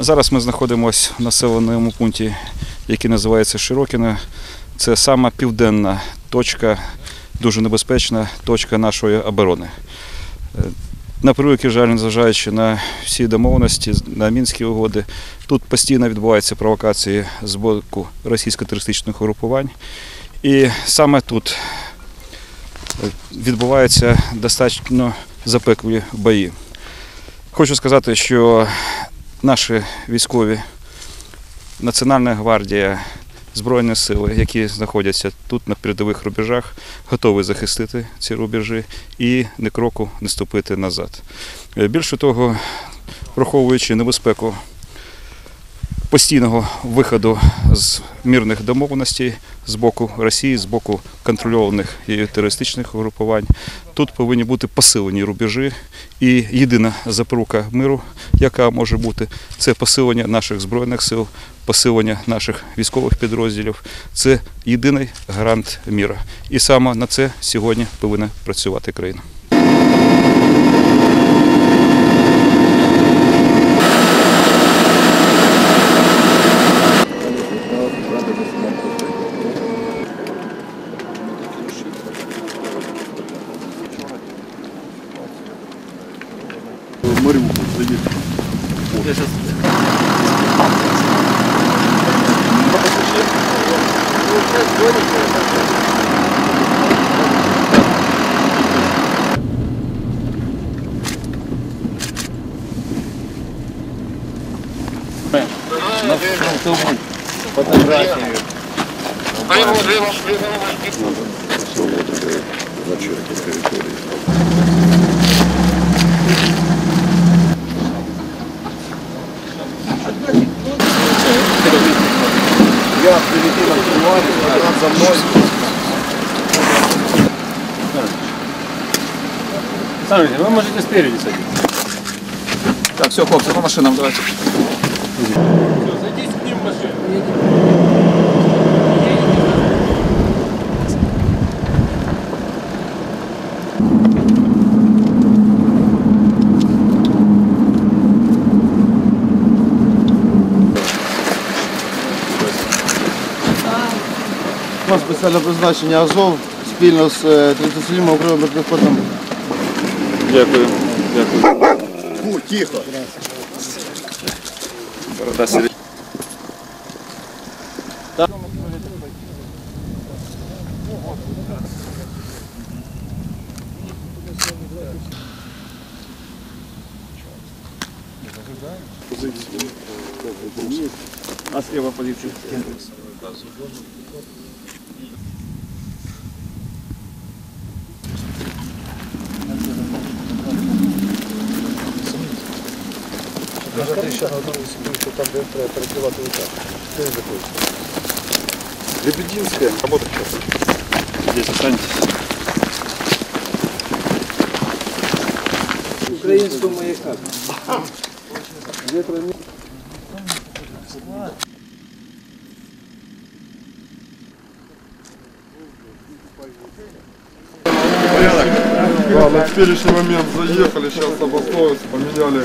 Зараз ми знаходимося в населеному пункті, який називається Широкіно. Це сама південна точка, дуже небезпечна точка нашої оборони. Е, На превеликий жаль, незважаючи на всі домовленості, на мінські угоди, тут постійно відбуваються провокації з боку російсько-терористичних угрупувань. І саме тут е, відбуваються достатньо запеклі бої. Хочу сказати, що наші військові, Національна гвардія, Збройні сили, які знаходяться тут на передових рубежах, готові захистити ці рубежі і ні кроку не ступити назад. Е, Більше того, враховуючи небезпеку постійного виходу з мирних домовленостей з боку Росії, з боку контрольованих і терористичних угрупувань, тут повинні бути посилені рубежі. І єдина запорука миру, яка може бути, це посилення наших збройних сил, посилення наших військових підрозділів. Це єдиний гарант міра. І саме на це сьогодні повинна працювати країна. Я сейчас... На фронтовую фотографию. Дай ему, дай вам, дай вам. Все, вот это зачерки территории. Смотрите, вы можете спереди садиться. Так, все, хлопці, по машинам давайте. Все, садитесь к ним в машину. План спеціального призначення Азов спільно з е, 37 окремим піхотом. Дякую. Дякую. Фу, тихо. Борода сидить. А слева Позиция? Лебединська. Работа Здесь останетесь. Українського маяка. Да, на теперешний момент заехали, сейчас обосновываются, поменяли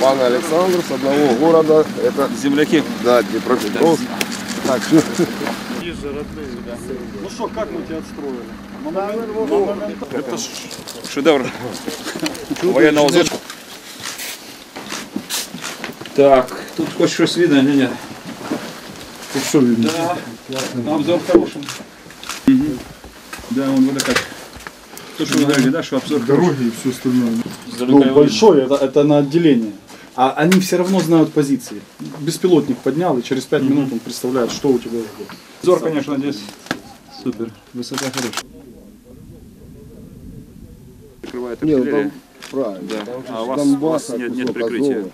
Пан Александр с одного города, это, Земляки. да, Днепропетровск. Так, что? Ну что, как мы тебя отстроили? Это шедевр военного зочка. Так, тут хоть щось видно, ні, ні. Тут що видно? Да. Обзор хороший. Да, он водокат. То, что вы говорили, да, что обзор Дороги и все остальное. Ну, большой, это, это на отделение. А они все равно знают позиции. Беспилотник поднял, и через 5 минут он представляет, что у тебя ждет. Обзор, конечно, здесь супер. Высота хорошая. Прикрывает Не, ну артиллерия. там правильно. Да. Там А у вас, у вас Донбасса нет, нет прикрытия. Азова.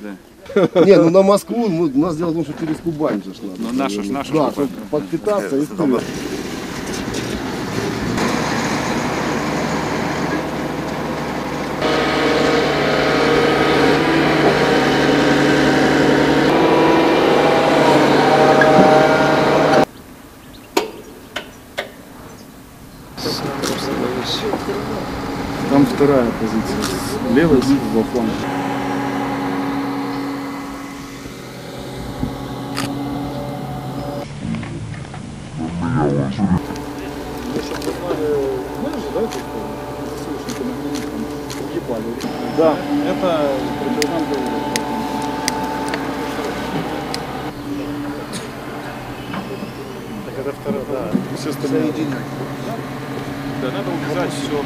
Да. Не, ну на Москву, ну, у нас дело в том, что через Кубань же надо. Ну, наша ж- наша Да, чтобы подпитаться и Там вторая позиция. Левый во фланге. Да, это противотанковый. Так это вторая, да. Все остальные. Да, надо убежать все.